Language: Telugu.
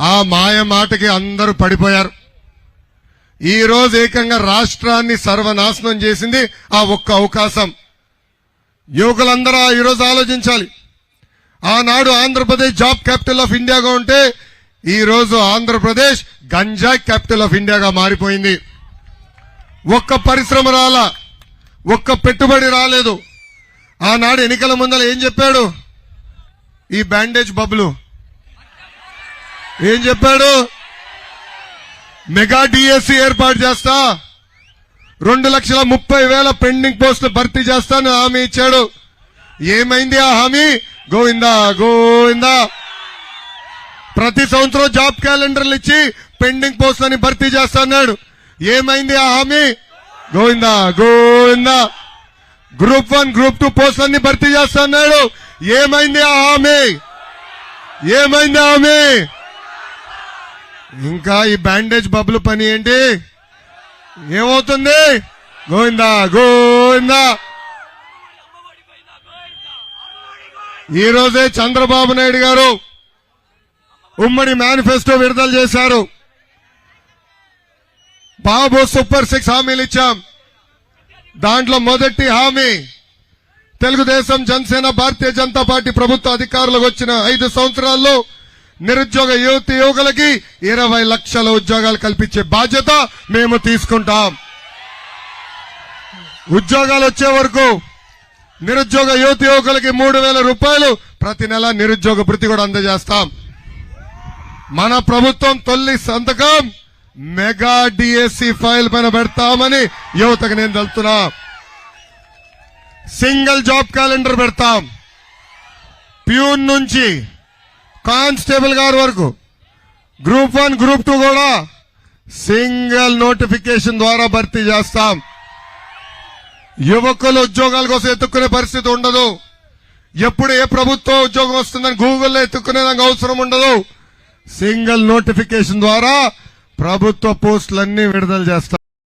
ఆ మాయ మాటకి అందరూ పడిపోయారు. ఈ రోజు ఏకంగా రాష్ట్రాన్ని సర్వనాశనం చేసింది ఆ ఒక్క అవకాశం. యువకులందరూ ఆ ఈరోజు ఆలోచించాలి. ఆనాడు ఆంధ్రప్రదేశ్ జాబ్ క్యాపిటల్ ఆఫ్ ఇండియాగా ఉంటే ఈ రోజు ఆంధ్రప్రదేశ్ గంజా క్యాపిటల్ ఆఫ్ ఇండియాగా మారిపోయింది. ఒక్క పరిశ్రమ రాలా ఒక్క పెట్టుబడి రాలేదు. ఆనాడు ఎన్నికల ముందర ఏం చెప్పాడు? ఈ బ్యాండేజ్ బబ్బులు ఏం చెప్పాడు? మెగా డిఎస్సి ఏర్పాటు చేస్తా. రెండు లక్షల ముప్పై వేల పెండింగ్ పోస్టులు భర్తీ చేస్తాను హామీ ఇచ్చాడు. ఏమైంది ఆ హామీ? గోవిందా గోవిందా. ప్రతి సంవత్సరం జాబ్ క్యాలెండర్లు ఇచ్చి పెండింగ్ పోస్టులని భర్తీ చేస్తాడు ఏమైంది ఆ హామీ? Govinda Govinda. Group one group two పోస్టులన్నీ భర్తీ చేస్తున్నాడు ఏమైంది ఆ హామీ? ఏమైంది ఆ హామీ? ఇంకా ఈ బ్యాండేజ్ బబ్బులు పని ఏంటి? ఏమవుతుంది? గోవిందా గోవిందా. ఈరోజే చంద్రబాబు నాయుడు గారు ఉమ్మడి మేనిఫెస్టో విడుదల చేశారు. బాబు సూపర్ సిక్స్ హామీలు ఇచ్చాం. దాంట్లో మొదటి హామీ తెలుగుదేశం జనసేన భారతీయ జనతా పార్టీ ప్రభుత్వ అధికారులకు వచ్చిన ఐదు సంవత్సరాల్లో నిరుద్యోగ యువతి యువకులకి ఇరవై లక్షల ఉద్యోగాలు కల్పించే బాధ్యత మేము తీసుకుంటాం. ఉద్యోగాలు వచ్చే వరకు నిరుద్యోగ యువతి యువకులకి మూడు వేల రూపాయలు ప్రతి నెల నిరుద్యోగ భృతి కూడా అందజేస్తాం. మన ప్రభుత్వం తొలి సంతకం మెగా డిఎస్సి ఫైల్ పైన పెడతామని యువతకు నేను తెలుతున్నా సింగిల్ జాబ్ క్యాలెండర్ పెడతాం. ప్యూన్ నుంచి కానిస్టేబుల్ గారి వరకు. గ్రూప్ వన్ గ్రూప్ టూ కూడా సింగిల్ నోటిఫికేషన్ ద్వారా భర్తీ చేస్తాం. యువకులు ఉద్యోగాల కోసం ఎత్తుక్కునే పరిస్థితి ఉండదు. ఎప్పుడు ఏ ప్రభుత్వ ఉద్యోగం వస్తుందని గూగుల్లో ఎత్తుక్కునేదానికి అవసరం ఉండదు. సింగిల్ నోటిఫికేషన్ ద్వారా ప్రభుత్వ పోస్టులన్నీ విడుదల చేస్తాం.